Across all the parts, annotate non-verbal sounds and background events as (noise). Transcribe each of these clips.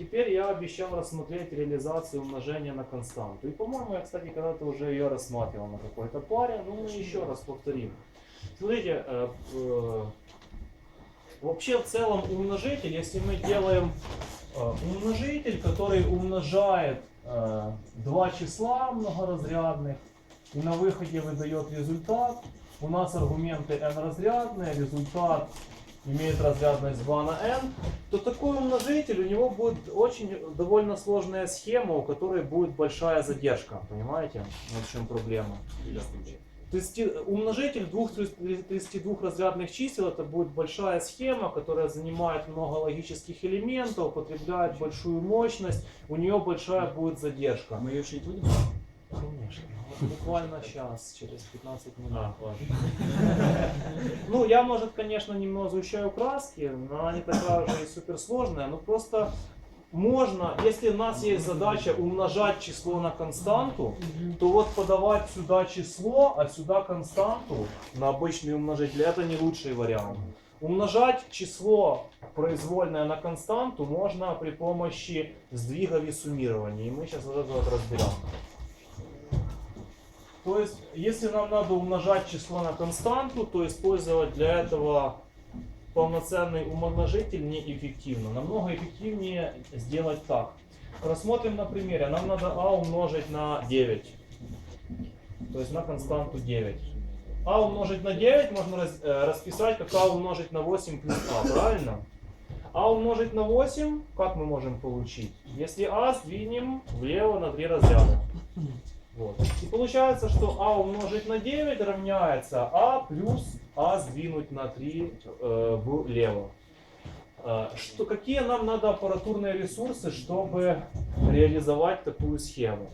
теперь я обещал рассмотреть реализацию умножения на константу. И, по-моему, я, кстати, когда-то уже ее рассматривал на какой-то паре. Ну, мы еще раз повторим. Смотрите, э, э, вообще в целом умножитель, если мы делаем э, умножитель, который умножает э, два числа многоразрядных, и на выходе выдает результат, у нас аргументы n разрядные, результат имеет разрядность 2 на n, то такой умножитель, у него будет очень довольно сложная схема, у которой будет большая задержка. Понимаете, вот в чем проблема? Тридцати- Умножитель двух 32 разрядных чисел это будет большая схема, которая занимает много логических элементов, потребляет большую мощность, у нее большая будет задержка. Мы ее учить будем? Конечно. Вот Буквально сейчас, через 15 минут. (laughs) А, ладно. Ну, я, может, конечно, немного сгущаю краски, но она не такая уже и суперсложная, но просто можно, если у нас есть задача умножать число на константу, то вот подавать сюда число, а сюда константу на обычный умножитель, это не лучший вариант. Умножать число произвольное на константу можно при помощи сдвигов и суммирования, и мы сейчас вот это вот разберем. То есть, если нам надо умножать число на константу, то использовать для этого полноценный умножитель неэффективно. Намного эффективнее сделать так. Рассмотрим на примере. Нам надо а умножить на 9. То есть на константу 9. а умножить на 9 можно э, расписать как а умножить на 8 плюс а, правильно? а умножить на 8, как мы можем получить? Если а сдвинем влево на 3 разряда. Вот. И получается, что а умножить на 9 равняется а плюс а сдвинуть на 3 э, влево. Э, Что, какие нам надо аппаратурные ресурсы, чтобы реализовать такую схему?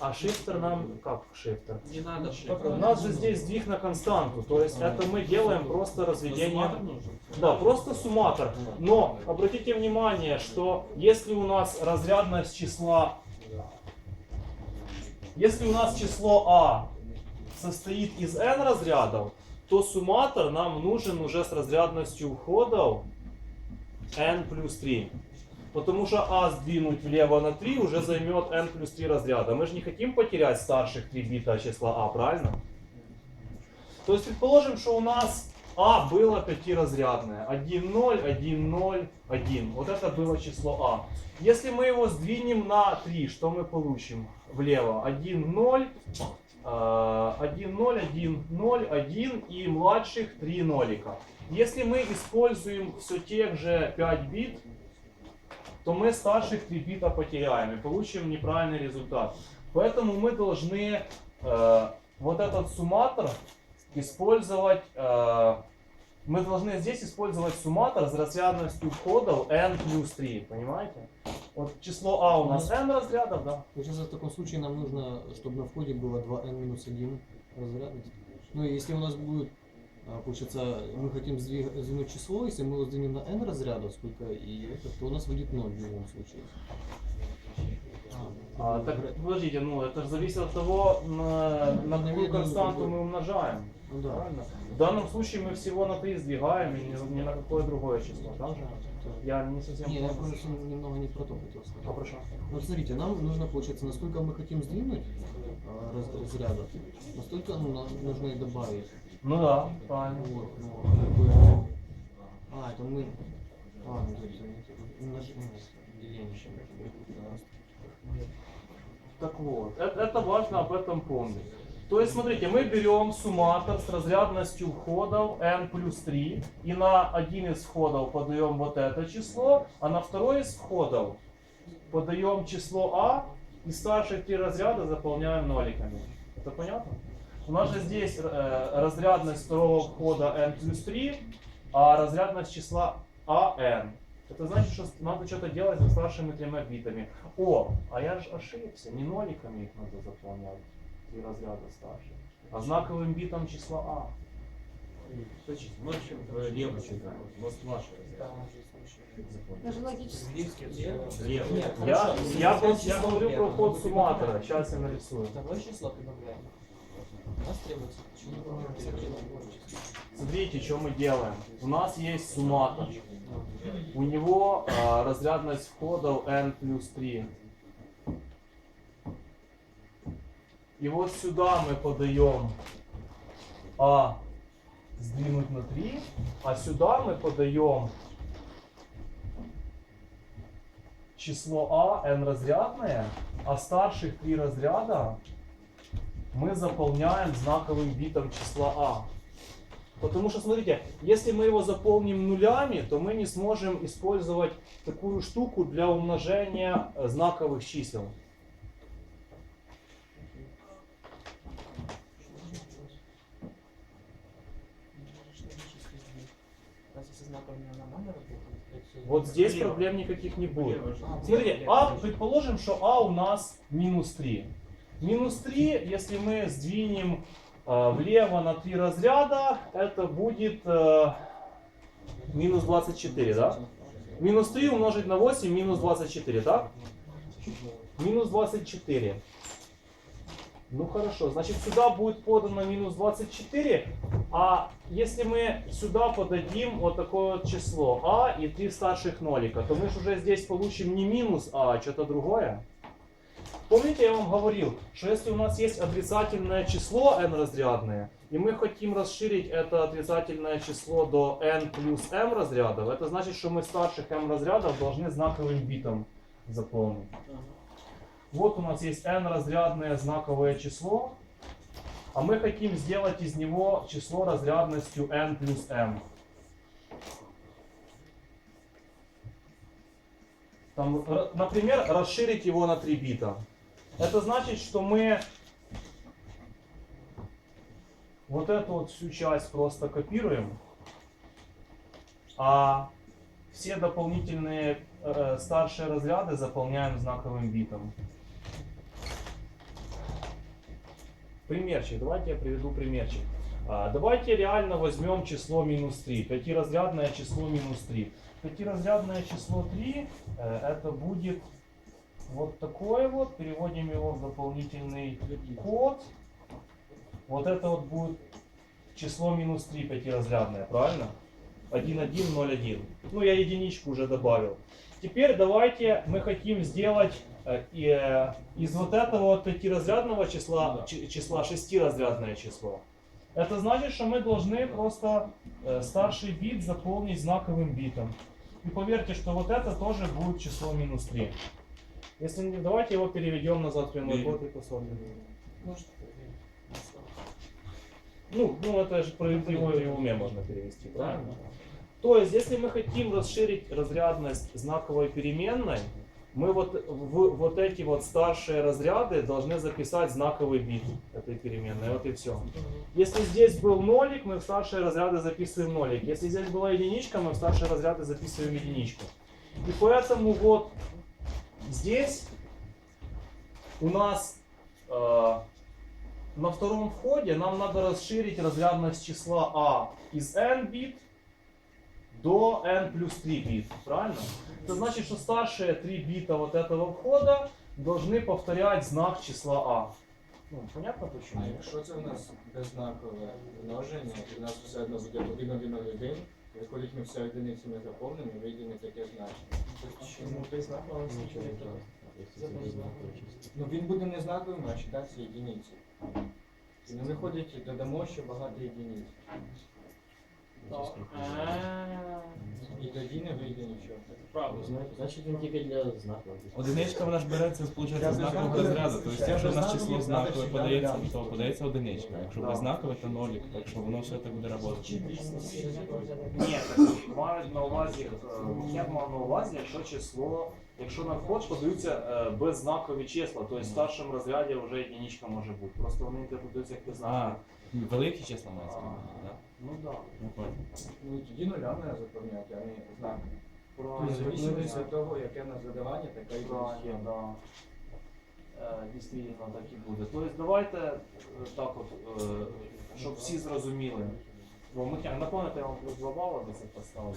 А шифтер нам как шифтер? Не надо У нас же здесь сдвиг на константу, то есть это мы делаем просто разведение. Да, просто сумматор. Но обратите внимание, что если у нас разрядность числа, если у нас число а состоит из n разрядов, то сумматор нам нужен уже с разрядностью входов n плюс 3. Потому что а сдвинуть влево на 3 уже займет n плюс 3 разряда. Мы же не хотим потерять старших 3 бита числа а, правильно? То есть предположим, что у нас а было пятиразрядное. 1, 0, 1, 0, 1. Вот это было число а. Если мы его сдвинем на 3, что мы получим? Влево. 1, 0, э, 1, 0, 1, 0, 1 и младших 3 нолика. Если мы используем все тех же 5 бит, то мы старших 3 бита потеряем и получим неправильный результат. Поэтому мы должны э, вот этот сумматор использовать, э, мы должны здесь использовать сумматор с разрядностью входов n плюс 3, понимаете? Вот число а у нас n разрядов, да? Получается, в таком случае нам нужно, чтобы на входе было 2n минус 1 разрядность. Ну и если у нас будет, а, получается, мы хотим сдвиг- сдвинуть число, если мы его сдвинем на n разрядов, сколько и это, то у нас выйдет 0 в любом случае. А, так, подождите, ну это же зависит от того, на, на какую Наверное, константу другой. мы умножаем. Ну да. Правильно? В данном случае мы всего на 3 сдвигаем и ни, ни на какое другое число, так же? Я не совсем Не, я понял. просто немного не про то хотел сказать. А про что? Ну смотрите, нам нужно, получается, насколько мы хотим сдвинуть а, раз- разрядов, настолько ну, нам нужно и добавить. Ну да, правильно. Вот, ну, как бы... А, это мы... А, ну, то есть, умножение, деление. Так вот, это, это важно об этом помнить. То есть, смотрите, мы берем сумматор с разрядностью входов n плюс 3, и на один из входов подаем вот это число, а на второй из входов подаем число а, и старшие три разряда заполняем ноликами. Это понятно? У нас же здесь э, разрядность второго входа n плюс 3, а разрядность числа а n. Это значит, что надо что-то делать со старшими тремя битами. О, а я же ошибся, не ноликами их надо заполнять, три разряда старше, а знаковым битом числа А. В общем, левый читаем. Вот ваши Даже логически. Левый. Нет, Я, я я говорю про ход сумматора, сейчас я нарисую. Второе число прибавляем. У нас требуется почему? Смотрите, что мы делаем. У нас есть сумматор. у него а, разрядность входов n плюс 3. И вот сюда мы подаем а сдвинуть на 3, а сюда мы подаем число а n разрядное, а старших три разряда мы заполняем знаковым битом числа а. Потому что, смотрите, если мы его заполним нулями, то мы не сможем использовать такую штуку для умножения э, знаковых чисел. Вот здесь проблем никаких не будет. Смотрите, а, предположим, что а у нас минус 3. Минус 3, если мы сдвинем влево на 3 разряда, это будет э, минус 24, да? Минус 3 умножить на 8, минус 24, так? Минус 24. Ну хорошо, значит сюда будет подано минус 24, а если мы сюда подадим вот такое вот число а и три старших нолика, то мы же уже здесь получим не минус а, а что-то другое. Помните, я вам говорил, что если у нас есть отрицательное число n разрядное, и мы хотим расширить это отрицательное число до n плюс m разрядов, это значит, что мы старших m разрядов должны знаковым битом заполнить. Вот у нас есть n разрядное знаковое число, а мы хотим сделать из него число разрядностью n плюс m. Там, например, расширить его на 3 бита. Это значит, что мы вот эту вот всю часть просто копируем, а все дополнительные э, старшие разряды заполняем знаковым битом. Примерчик, давайте я приведу примерчик. А, давайте реально возьмем число минус 3, пятиразрядное число минус 3. Пятиразрядное число 3 э, это будет вот такое вот, переводим его в дополнительный код. Вот это вот будет число минус 3 пятиразрядное, правильно? 1, 1, 0, 1. Ну, я единичку уже добавил. Теперь давайте мы хотим сделать э, э, из вот этого вот пятиразрядного числа, чи- числа шестиразрядное число. Это значит, что мы должны просто э, старший бит заполнить знаковым битом. И поверьте, что вот это тоже будет число минус 3. Если не, давайте его переведем назад в прямой код и посмотрим. Может, Ну, ну это же при при его уме можно перевести, правильно? То есть, если мы хотим расширить разрядность знаковой переменной, мы вот в вот эти вот старшие разряды должны записать знаковый бит этой переменной. Вот и все. Если здесь был нолик, мы в старшие разряды записываем нолик. Если здесь была единичка, мы в старшие разряды записываем единичку. И поэтому вот здесь у нас э, на втором входе нам надо расширить разрядность числа а из n бит до n плюс 3 бит, правильно? Это значит, что старшие 3 бита вот этого входа должны повторять знак числа а. Ну, понятно почему? А якщо це в нас беззнакове множення, і в нас все одно буде 1, 1, 1, виходить ми все одиницями заповнимо, вийде не таке значення. Чому ти знак нічого. Ну він буде не знаковим, а читатися єдиниці. І не виходить, додамо ще багато єдиниць. І тоді не вийде нічого. Правда. Значить він тільки для знаку. Одиничка вона ж береться, виходить, з знакового розряду. Тобто, якщо в нас число знакове подається, то подається одиничка. Якщо беззнакове, то нолік. Так що воно все так буде працювати. Ні, так мають на увазі, я б мав на увазі, якщо число, якщо на вход подаються е, беззнакові числа, то в старшому розряді вже единичка може бути. Просто вони подаються як А, беззнакові. великі числа мається, так? Ну так. Я понял. Ну і тоді нулями треба заповняти, а не. Правильно. Тобто, зависимість від того, яке в нас задавання, така і схема. да. Е, Дійсно, так і буде. Тобто давайте е, так от, е, щоб всі зрозуміли. Бо ми напевно, я вам плюс два бали за це поставлю.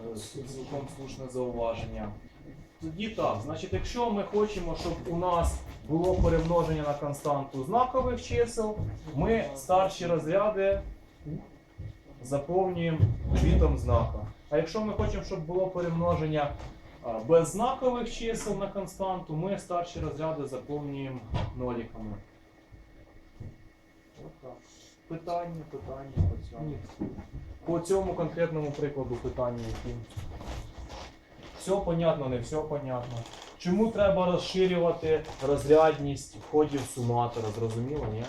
Е, Цілком слушне зауваження. Тоді так, значить, якщо ми хочемо, щоб у нас було перемноження на константу знакових чисел, ми старші розряди заповнюємо бітом знака. А якщо ми хочемо, щоб було перемноження без знакових чисел на константу, ми старші розряди заповнюємо ноліками. Отак. Питання, питання по цьому. По цьому конкретному прикладу питання які. Все понятно, не все понятно. Чому треба розширювати розрядність входів суматора? Зрозуміло, ні?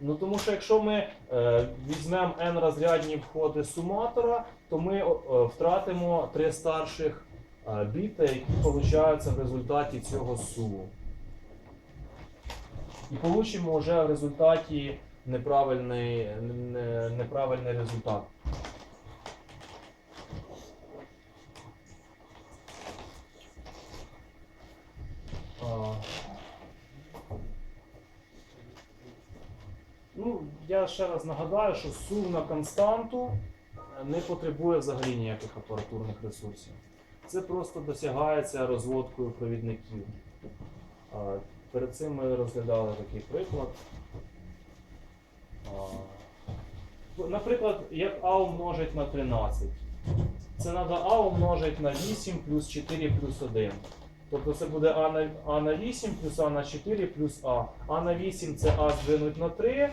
Ну тому що якщо ми е, візьмемо n розрядні входи суматора, то ми о, втратимо три старших е, біта, які получаються в результаті цього суву. І получимо вже в результаті неправильний, не- неправильний результат. Ну, я ще раз нагадаю, що сув на константу не потребує взагалі ніяких апаратурних ресурсів. Це просто досягається розводкою провідників. Перед цим ми розглядали такий приклад. А, Наприклад, як А умножить на 13. Це треба А умножить на 8 плюс 4 плюс 1. Тобто це буде А на, а на 8 плюс А на 4 плюс А. А на 8 це А здвинуть на 3, е,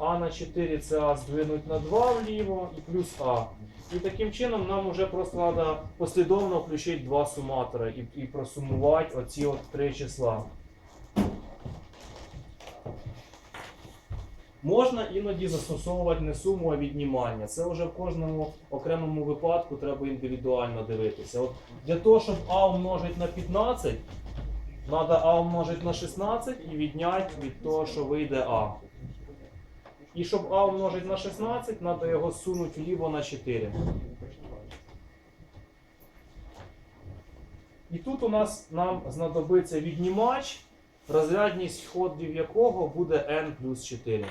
А на 4 це А здвинуть на 2 вліво і плюс А. І таким чином нам вже просто треба послідовно включити два суматора і, і просумувати оці от три числа. Можна іноді застосовувати не суму, а віднімання. Це вже в кожному окремому випадку треба індивідуально дивитися. От для того, щоб А умножити на 15, треба А умножити на 16 і відняти від того, що вийде А. І щоб А умножити на 16, треба його сунути вліво на 4. І тут у нас нам знадобиться віднімач, розрядність входів якого буде n плюс 4.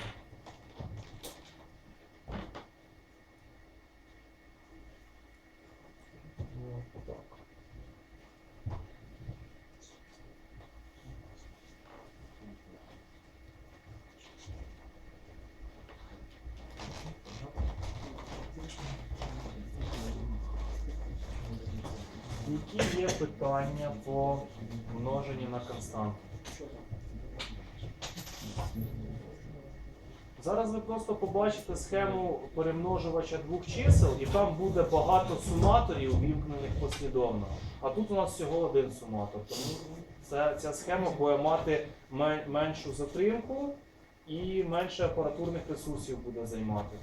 Які є питання по множенню на константу? Зараз ви просто побачите схему перемножувача двох чисел, і там буде багато суматорів, вімкнених послідовно. А тут у нас всього один суматор. Тому це, ця схема буде мати меншу затримку і менше апаратурних ресурсів буде займати.